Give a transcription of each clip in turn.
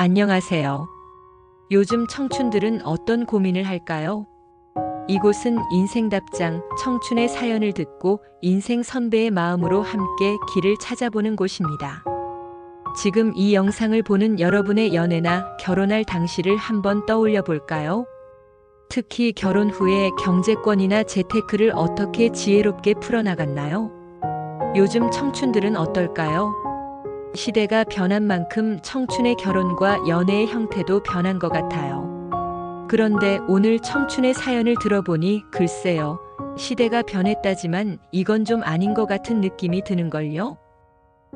안녕하세요. 요즘 청춘들은 어떤 고민을 할까요? 이곳은 인생답장 청춘의 사연을 듣고 인생 선배의 마음으로 함께 길을 찾아보는 곳입니다. 지금 이 영상을 보는 여러분의 연애나 결혼할 당시를 한번 떠올려 볼까요? 특히 결혼 후에 경제권이나 재테크를 어떻게 지혜롭게 풀어나갔나요? 요즘 청춘들은 어떨까요? 시대가 변한 만큼 청춘의 결혼과 연애의 형태도 변한 것 같아요. 그런데 오늘 청춘의 사연을 들어보니 글쎄요. 시대가 변했다지만 이건 좀 아닌 것 같은 느낌이 드는걸요.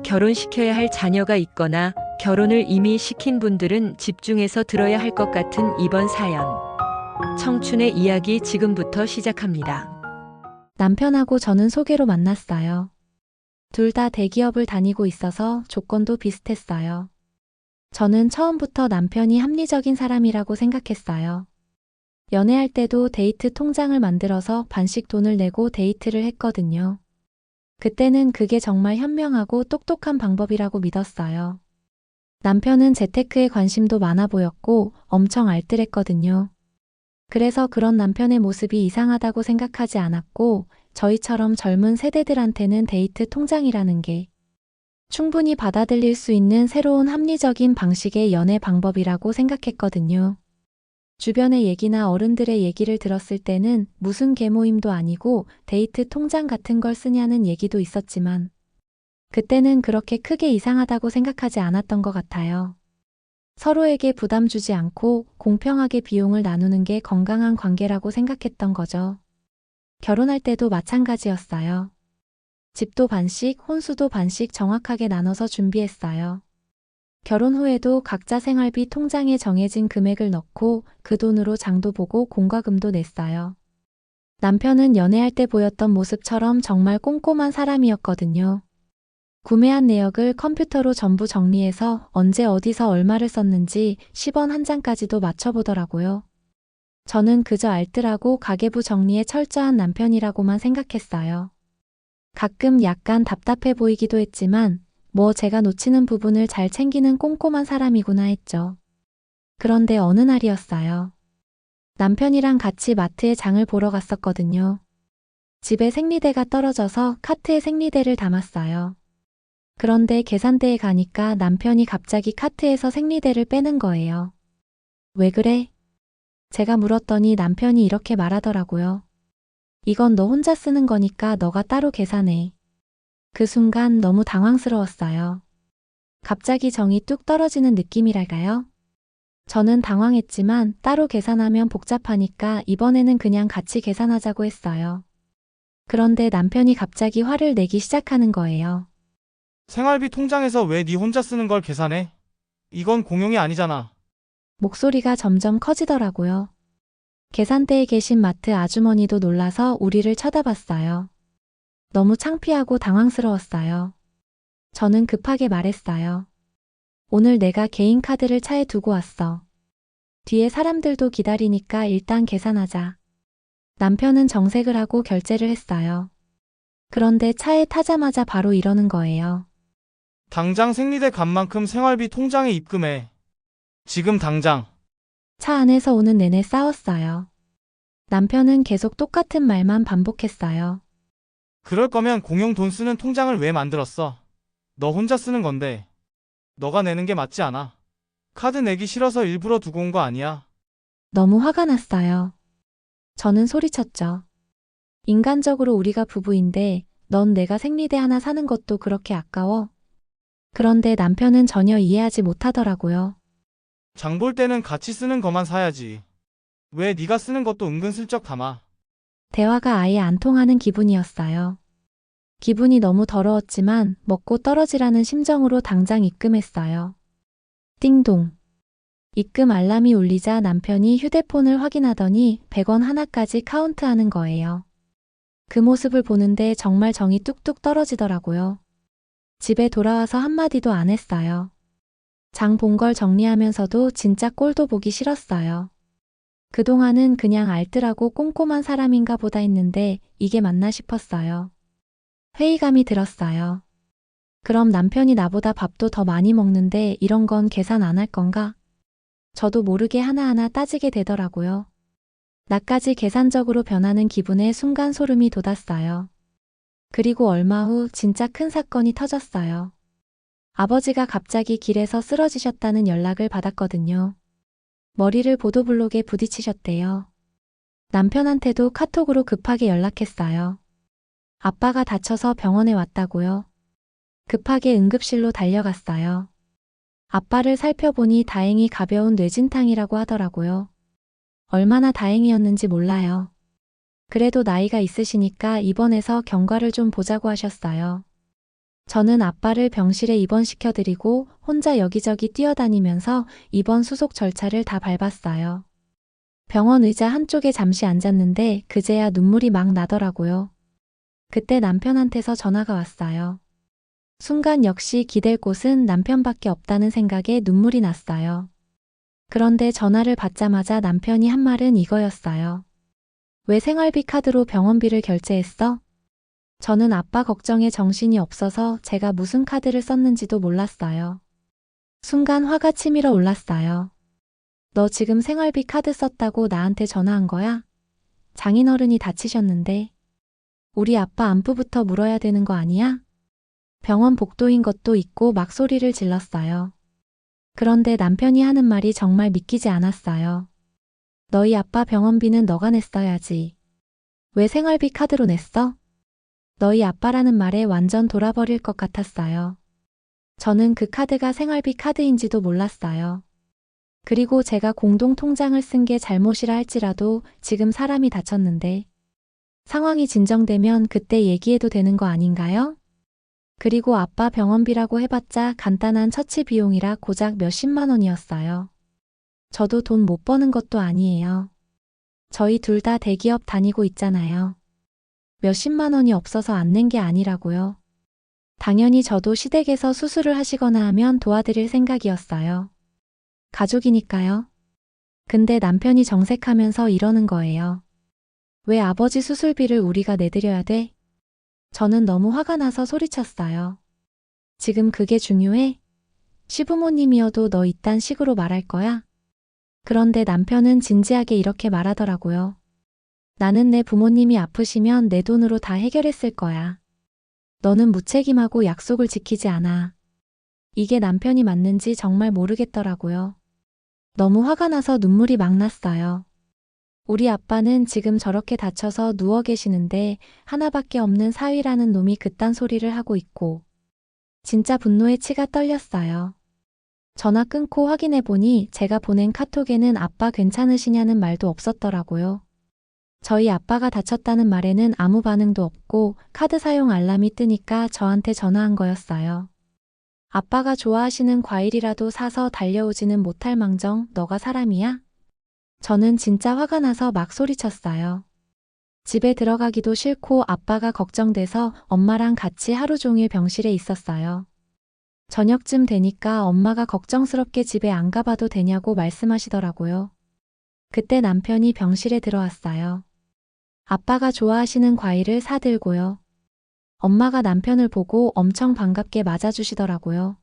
결혼시켜야 할 자녀가 있거나 결혼을 이미 시킨 분들은 집중해서 들어야 할 것 같은 이번 사연. 청춘의 이야기 지금부터 시작합니다. 남편하고 저는 소개로 만났어요. 둘 다 대기업을 다니고 있어서 조건도 비슷했어요. 저는 처음부터 남편이 합리적인 사람이라고 생각했어요. 연애할 때도 데이트 통장을 만들어서 반씩 돈을 내고 데이트를 했거든요. 그때는 그게 정말 현명하고 똑똑한 방법이라고 믿었어요. 남편은 재테크에 관심도 많아 보였고 엄청 알뜰했거든요. 그래서 그런 남편의 모습이 이상하다고 생각하지 않았고, 저희처럼 젊은 세대들한테는 데이트 통장이라는 게 충분히 받아들일 수 있는 새로운 합리적인 방식의 연애 방법이라고 생각했거든요. 주변의 얘기나 어른들의 얘기를 들었을 때는 무슨 계모임도 아니고 데이트 통장 같은 걸 쓰냐는 얘기도 있었지만, 그때는 그렇게 크게 이상하다고 생각하지 않았던 것 같아요. 서로에게 부담 주지 않고 공평하게 비용을 나누는 게 건강한 관계라고 생각했던 거죠. 결혼할 때도 마찬가지였어요. 집도 반씩, 혼수도 반씩 정확하게 나눠서 준비했어요. 결혼 후에도 각자 생활비 통장에 정해진 금액을 넣고 그 돈으로 장도 보고 공과금도 냈어요. 남편은 연애할 때 보였던 모습처럼 정말 꼼꼼한 사람이었거든요. 구매한 내역을 컴퓨터로 전부 정리해서 언제 어디서 얼마를 썼는지 10원 한 장까지도 맞춰보더라고요. 저는 그저 알뜰하고 가계부 정리에 철저한 남편이라고만 생각했어요. 가끔 약간 답답해 보이기도 했지만 뭐 제가 놓치는 부분을 잘 챙기는 꼼꼼한 사람이구나 했죠. 그런데 어느 날이었어요. 남편이랑 같이 마트에 장을 보러 갔었거든요. 집에 생리대가 떨어져서 카트에 생리대를 담았어요. 그런데 계산대에 가니까 남편이 갑자기 카트에서 생리대를 빼는 거예요. 왜 그래? 제가 물었더니 남편이 이렇게 말하더라고요. 이건 너 혼자 쓰는 거니까 너가 따로 계산해. 그 순간 너무 당황스러웠어요. 갑자기 정이 뚝 떨어지는 느낌이랄까요? 저는 당황했지만 따로 계산하면 복잡하니까 이번에는 그냥 같이 계산하자고 했어요. 그런데 남편이 갑자기 화를 내기 시작하는 거예요. 생활비 통장에서 왜 네 혼자 쓰는 걸 계산해? 이건 공용이 아니잖아. 목소리가 점점 커지더라고요. 계산대에 계신 마트 아주머니도 놀라서 우리를 쳐다봤어요. 너무 창피하고 당황스러웠어요. 저는 급하게 말했어요. 오늘 내가 개인 카드를 차에 두고 왔어. 뒤에 사람들도 기다리니까 일단 계산하자. 남편은 정색을 하고 결제를 했어요. 그런데 차에 타자마자 바로 이러는 거예요. 당장 생리대 값만큼 생활비 통장에 입금해. 지금 당장. 차 안에서 오는 내내 싸웠어요. 남편은 계속 똑같은 말만 반복했어요. 그럴 거면 공용 돈 쓰는 통장을 왜 만들었어? 너 혼자 쓰는 건데. 너가 내는 게 맞지 않아. 카드 내기 싫어서 일부러 두고 온 거 아니야. 너무 화가 났어요. 저는 소리쳤죠. 인간적으로 우리가 부부인데 넌 내가 생리대 하나 사는 것도 그렇게 아까워? 그런데 남편은 전혀 이해하지 못하더라고요. 장 볼 때는 같이 쓰는 거만 사야지. 왜 네가 쓰는 것도 은근슬쩍 담아. 대화가 아예 안 통하는 기분이었어요. 기분이 너무 더러웠지만 먹고 떨어지라는 심정으로 당장 입금했어요. 띵동. 입금 알람이 울리자 남편이 휴대폰을 확인하더니 100원 하나까지 카운트하는 거예요. 그 모습을 보는데 정말 정이 뚝뚝 떨어지더라고요. 집에 돌아와서 한마디도 안 했어요. 장 본 걸 정리하면서도 진짜 꼴도 보기 싫었어요. 그동안은 그냥 알뜰하고 꼼꼼한 사람인가 보다 했는데 이게 맞나 싶었어요. 회의감이 들었어요. 그럼 남편이 나보다 밥도 더 많이 먹는데 이런 건 계산 안 할 건가? 저도 모르게 하나하나 따지게 되더라고요. 나까지 계산적으로 변하는 기분에 순간 소름이 돋았어요. 그리고 얼마 후 진짜 큰 사건이 터졌어요. 아버지가 갑자기 길에서 쓰러지셨다는 연락을 받았거든요. 머리를 보도블록에 부딪히셨대요. 남편한테도 카톡으로 급하게 연락했어요. 아빠가 다쳐서 병원에 왔다고요. 급하게 응급실로 달려갔어요. 아빠를 살펴보니 다행히 가벼운 뇌진탕이라고 하더라고요. 얼마나 다행이었는지 몰라요. 그래도 나이가 있으시니까 입원해서 경과를 좀 보자고 하셨어요. 저는 아빠를 병실에 입원시켜드리고 혼자 여기저기 뛰어다니면서 입원 수속 절차를 다 밟았어요. 병원 의자 한쪽에 잠시 앉았는데 그제야 눈물이 막 나더라고요. 그때 남편한테서 전화가 왔어요. 순간 역시 기댈 곳은 남편밖에 없다는 생각에 눈물이 났어요. 그런데 전화를 받자마자 남편이 한 말은 이거였어요. 왜 생활비 카드로 병원비를 결제했어? 저는 아빠 걱정에 정신이 없어서 제가 무슨 카드를 썼는지도 몰랐어요. 순간 화가 치밀어 올랐어요. 너 지금 생활비 카드 썼다고 나한테 전화한 거야? 장인어른이 다치셨는데. 우리 아빠 안부부터 물어야 되는 거 아니야? 병원 복도인 것도 있고 막 소리를 질렀어요. 그런데 남편이 하는 말이 정말 믿기지 않았어요. 너희 아빠 병원비는 너가 냈어야지. 왜 생활비 카드로 냈어? 너희 아빠라는 말에 완전 돌아버릴 것 같았어요. 저는 그 카드가 생활비 카드인지도 몰랐어요. 그리고 제가 공동 통장을 쓴 게 잘못이라 할지라도 지금 사람이 다쳤는데 상황이 진정되면 그때 얘기해도 되는 거 아닌가요? 그리고 아빠 병원비라고 해봤자 간단한 처치 비용이라 고작 몇십만 원이었어요. 저도 돈 못 버는 것도 아니에요. 저희 둘 다 대기업 다니고 있잖아요. 몇십만 원이 없어서 안 낸 게 아니라고요. 당연히 저도 시댁에서 수술을 하시거나 하면 도와드릴 생각이었어요. 가족이니까요. 근데 남편이 정색하면서 이러는 거예요. 왜 아버지 수술비를 우리가 내드려야 돼? 저는 너무 화가 나서 소리쳤어요. 지금 그게 중요해? 시부모님이어도 너 이딴 식으로 말할 거야? 그런데 남편은 진지하게 이렇게 말하더라고요. 나는 내 부모님이 아프시면 내 돈으로 다 해결했을 거야. 너는 무책임하고 약속을 지키지 않아. 이게 남편이 맞는지 정말 모르겠더라고요. 너무 화가 나서 눈물이 막 났어요. 우리 아빠는 지금 저렇게 다쳐서 누워 계시는데 하나밖에 없는 사위라는 놈이 그딴 소리를 하고 있고 진짜 분노에 치가 떨렸어요. 전화 끊고 확인해 보니 제가 보낸 카톡에는 아빠 괜찮으시냐는 말도 없었더라고요. 저희 아빠가 다쳤다는 말에는 아무 반응도 없고 카드 사용 알람이 뜨니까 저한테 전화한 거였어요. 아빠가 좋아하시는 과일이라도 사서 달려오지는 못할 망정 너가 사람이야? 저는 진짜 화가 나서 막 소리쳤어요. 집에 들어가기도 싫고 아빠가 걱정돼서 엄마랑 같이 하루 종일 병실에 있었어요. 저녁쯤 되니까 엄마가 걱정스럽게 집에 안 가봐도 되냐고 말씀하시더라고요. 그때 남편이 병실에 들어왔어요. 아빠가 좋아하시는 과일을 사들고요. 엄마가 남편을 보고 엄청 반갑게 맞아주시더라고요.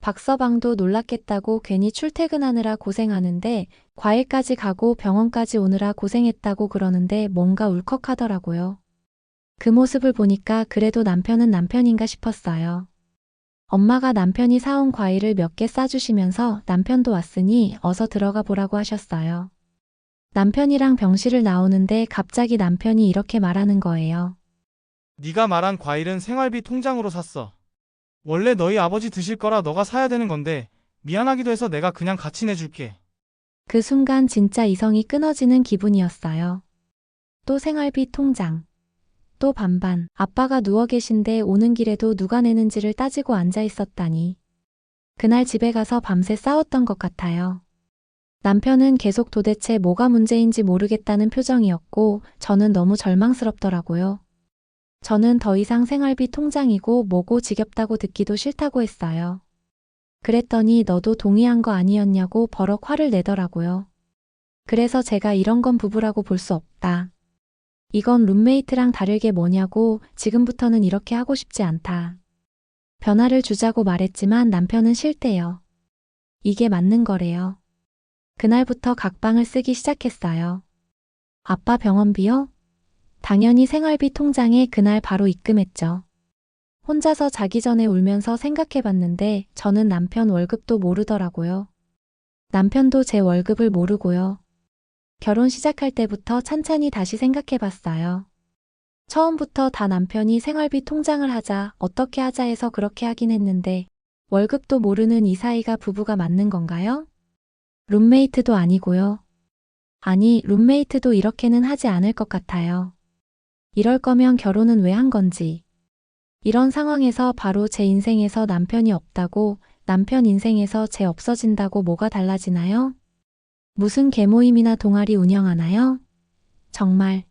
박서방도 놀랐겠다고 괜히 출퇴근하느라 고생하는데 과일까지 가고 병원까지 오느라 고생했다고 그러는데 뭔가 울컥하더라고요. 그 모습을 보니까 그래도 남편은 남편인가 싶었어요. 엄마가 남편이 사온 과일을 몇 개 싸주시면서 남편도 왔으니 어서 들어가 보라고 하셨어요. 남편이랑 병실을 나오는데 갑자기 남편이 이렇게 말하는 거예요. 네가 말한 과일은 생활비 통장으로 샀어. 원래 너희 아버지 드실 거라 너가 사야 되는 건데 미안하기도 해서 내가 그냥 같이 내줄게. 그 순간 진짜 이성이 끊어지는 기분이었어요. 또 생활비 통장. 또 반반. 아빠가 누워 계신데 오는 길에도 누가 내는지를 따지고 앉아 있었다니. 그날 집에 가서 밤새 싸웠던 것 같아요. 남편은 계속 도대체 뭐가 문제인지 모르겠다는 표정이었고 저는 너무 절망스럽더라고요. 저는 더 이상 생활비 통장이고 뭐고 지겹다고 듣기도 싫다고 했어요. 그랬더니 너도 동의한 거 아니었냐고 버럭 화를 내더라고요. 그래서 제가 이런 건 부부라고 볼 수 없다. 이건 룸메이트랑 다르게 뭐냐고 지금부터는 이렇게 하고 싶지 않다. 변화를 주자고 말했지만 남편은 싫대요. 이게 맞는 거래요. 그날부터 각방을 쓰기 시작했어요. 아빠 병원비요? 당연히 생활비 통장에 그날 바로 입금했죠. 혼자서 자기 전에 울면서 생각해 봤는데 저는 남편 월급도 모르더라고요. 남편도 제 월급을 모르고요. 결혼 시작할 때부터 찬찬히 다시 생각해 봤어요. 처음부터 다 남편이 생활비 통장을 하자, 어떻게 하자 해서 그렇게 하긴 했는데, 월급도 모르는 이 사이가 부부가 맞는 건가요? 룸메이트도 아니고요. 아니, 룸메이트도 이렇게는 하지 않을 것 같아요. 이럴 거면 결혼은 왜 한 건지. 이런 상황에서 바로 제 인생에서 남편이 없다고, 남편 인생에서 제 없어진다고 뭐가 달라지나요? 무슨 개모임이나 동아리 운영하나요? 정말.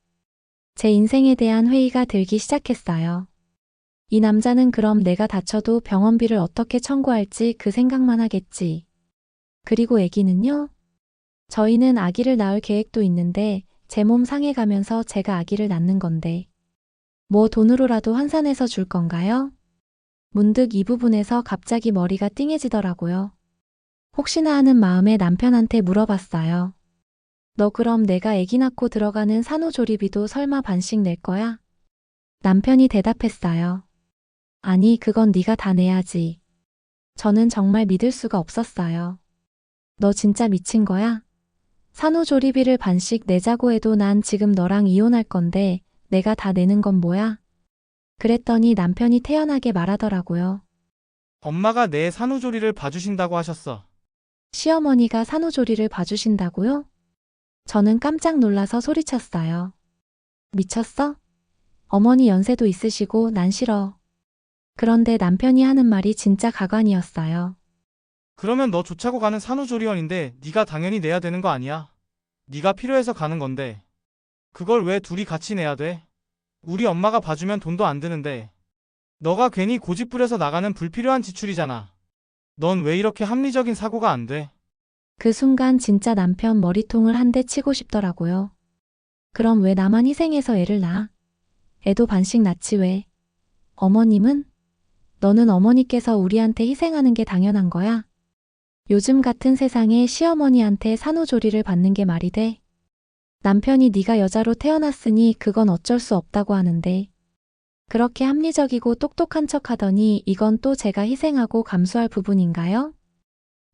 제 인생에 대한 회의가 들기 시작했어요. 이 남자는 그럼 내가 다쳐도 병원비를 어떻게 청구할지 그 생각만 하겠지. 그리고 아기는요? 저희는 아기를 낳을 계획도 있는데 제 몸 상해가면서 제가 아기를 낳는 건데. 뭐 돈으로라도 환산해서 줄 건가요? 문득 이 부분에서 갑자기 머리가 띵해지더라고요. 혹시나 하는 마음에 남편한테 물어봤어요. 너 그럼 내가 아기 낳고 들어가는 산후조리비도 설마 반씩 낼 거야? 남편이 대답했어요. 아니, 그건 네가 다 내야지. 저는 정말 믿을 수가 없었어요. 너 진짜 미친 거야? 산후조리비를 반씩 내자고 해도 난 지금 너랑 이혼할 건데 내가 다 내는 건 뭐야? 그랬더니 남편이 태연하게 말하더라고요. 엄마가 내 산후조리를 봐주신다고 하셨어. 시어머니가 산후조리를 봐주신다고요? 저는 깜짝 놀라서 소리쳤어요. 미쳤어? 어머니 연세도 있으시고 난 싫어. 그런데 남편이 하는 말이 진짜 가관이었어요. 그러면 너 조차고 가는 산후조리원인데 네가 당연히 내야 되는 거 아니야? 네가 필요해서 가는 건데. 그걸 왜 둘이 같이 내야 돼? 우리 엄마가 봐주면 돈도 안 드는데. 너가 괜히 고집 부려서 나가는 불필요한 지출이잖아. 넌 왜 이렇게 합리적인 사고가 안 돼? 그 순간 진짜 남편 머리통을 한 대 치고 싶더라고요. 그럼 왜 나만 희생해서 애를 낳아? 애도 반씩 낳지 왜? 어머님은? 너는 어머니께서 우리한테 희생하는 게 당연한 거야? 요즘 같은 세상에 시어머니한테 산후조리를 받는 게 말이 돼? 남편이 네가 여자로 태어났으니 그건 어쩔 수 없다고 하는데. 그렇게 합리적이고 똑똑한 척 하더니 이건 또 제가 희생하고 감수할 부분인가요?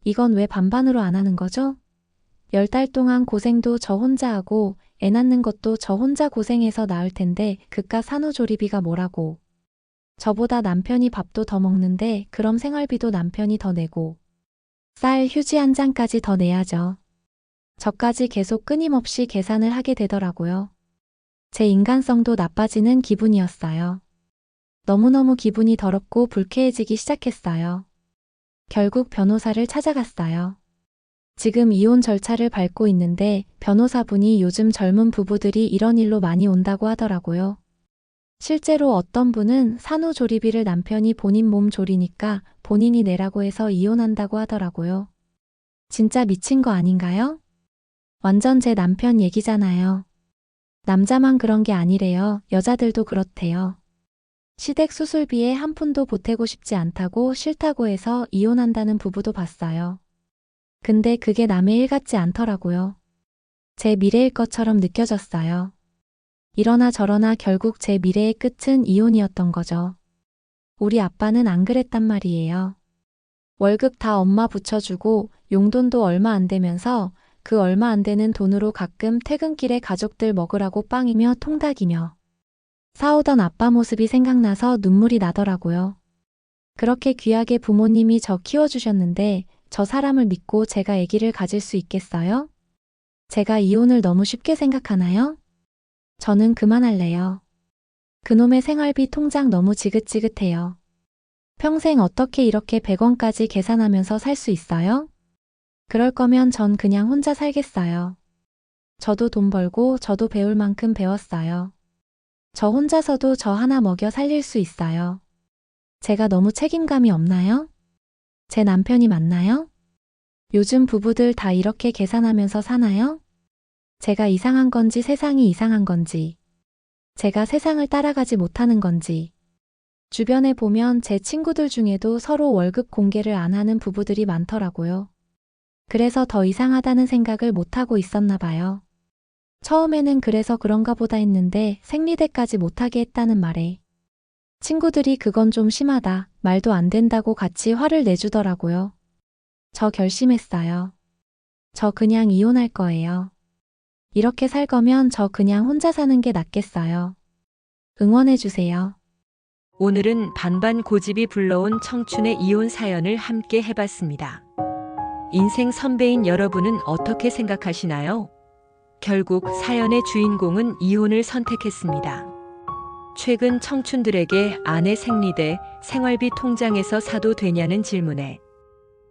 이건 왜 반반으로 안 하는 거죠? 열 달 동안 고생도 저 혼자 하고 애 낳는 것도 저 혼자 고생해서 낳을 텐데 그깟 산후조리비가 뭐라고. 저보다 남편이 밥도 더 먹는데 그럼 생활비도 남편이 더 내고 쌀 휴지 한 장까지 더 내야죠. 저까지 계속 끊임없이 계산을 하게 되더라고요. 제 인간성도 나빠지는 기분이었어요. 너무너무 기분이 더럽고 불쾌해지기 시작했어요. 결국 변호사를 찾아갔어요. 지금 이혼 절차를 밟고 있는데 변호사분이 요즘 젊은 부부들이 이런 일로 많이 온다고 하더라고요. 실제로 어떤 분은 산후조리비를 남편이 본인 몸 조리니까 본인이 내라고 해서 이혼한다고 하더라고요. 진짜 미친 거 아닌가요? 완전 제 남편 얘기잖아요. 남자만 그런 게 아니래요. 여자들도 그렇대요. 시댁 수술비에 한 푼도 보태고 싶지 않다고 싫다고 해서 이혼한다는 부부도 봤어요. 근데 그게 남의 일 같지 않더라고요. 제 미래일 것처럼 느껴졌어요. 이러나 저러나 결국 제 미래의 끝은 이혼이었던 거죠. 우리 아빠는 안 그랬단 말이에요. 월급 다 엄마 붙여주고 용돈도 얼마 안 되면서 그 얼마 안 되는 돈으로 가끔 퇴근길에 가족들 먹으라고 빵이며 통닭이며 사오던 아빠 모습이 생각나서 눈물이 나더라고요. 그렇게 귀하게 부모님이 저 키워주셨는데 저 사람을 믿고 제가 아기를 가질 수 있겠어요? 제가 이혼을 너무 쉽게 생각하나요? 저는 그만할래요. 그놈의 생활비 통장 너무 지긋지긋해요. 평생 어떻게 이렇게 100원까지 계산하면서 살 수 있어요? 그럴 거면 전 그냥 혼자 살겠어요. 저도 돈 벌고 저도 배울 만큼 배웠어요. 저 혼자서도 저 하나 먹여 살릴 수 있어요. 제가 너무 책임감이 없나요? 제 남편이 맞나요? 요즘 부부들 다 이렇게 계산하면서 사나요? 제가 이상한 건지 세상이 이상한 건지, 제가 세상을 따라가지 못하는 건지, 주변에 보면 제 친구들 중에도 서로 월급 공개를 안 하는 부부들이 많더라고요. 그래서 더 이상하다는 생각을 못하고 있었나 봐요. 처음에는 그래서 그런가 보다 했는데 생리대까지 못하게 했다는 말에 친구들이 그건 좀 심하다, 말도 안 된다고 같이 화를 내주더라고요. 저 결심했어요. 저 그냥 이혼할 거예요. 이렇게 살 거면 저 그냥 혼자 사는 게 낫겠어요. 응원해주세요. 오늘은 반반 고집이 불러온 청춘의 이혼 사연을 함께 해봤습니다. 인생 선배인 여러분은 어떻게 생각하시나요? 결국 사연의 주인공은 이혼을 선택했습니다. 최근 청춘들에게 아내 생리대, 생활비 통장에서 사도 되냐는 질문에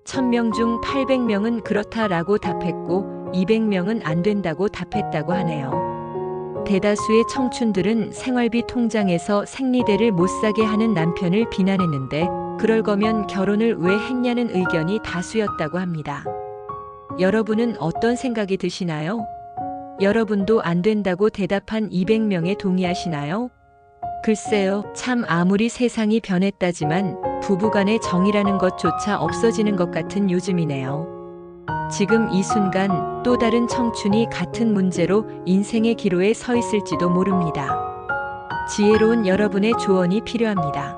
1000명 중 800명은 그렇다라고 답했고 200명은 안 된다고 답했다고 하네요. 대다수의 청춘들은 생활비 통장에서 생리대를 못 사게 하는 남편을 비난했는데 그럴 거면 결혼을 왜 했냐는 의견이 다수였다고 합니다. 여러분은 어떤 생각이 드시나요? 여러분도 안 된다고 대답한 200명에 동의하시나요? 글쎄요, 참 아무리 세상이 변했다지만 부부간의 정이라는 것조차 없어지는 것 같은 요즘이네요. 지금 이 순간 또 다른 청춘이 같은 문제로 인생의 기로에 서 있을지도 모릅니다. 지혜로운 여러분의 조언이 필요합니다.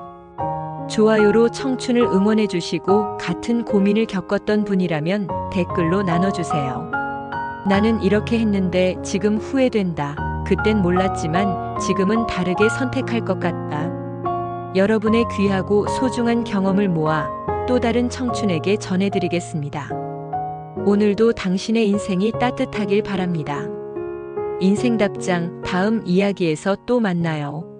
좋아요로 청춘을 응원해 주시고 같은 고민을 겪었던 분이라면 댓글로 나눠주세요. 나는 이렇게 했는데 지금 후회된다. 그땐 몰랐지만 지금은 다르게 선택할 것 같다. 여러분의 귀하고 소중한 경험을 모아 또 다른 청춘에게 전해드리겠습니다. 오늘도 당신의 인생이 따뜻하길 바랍니다. 인생답장 다음 이야기에서 또 만나요.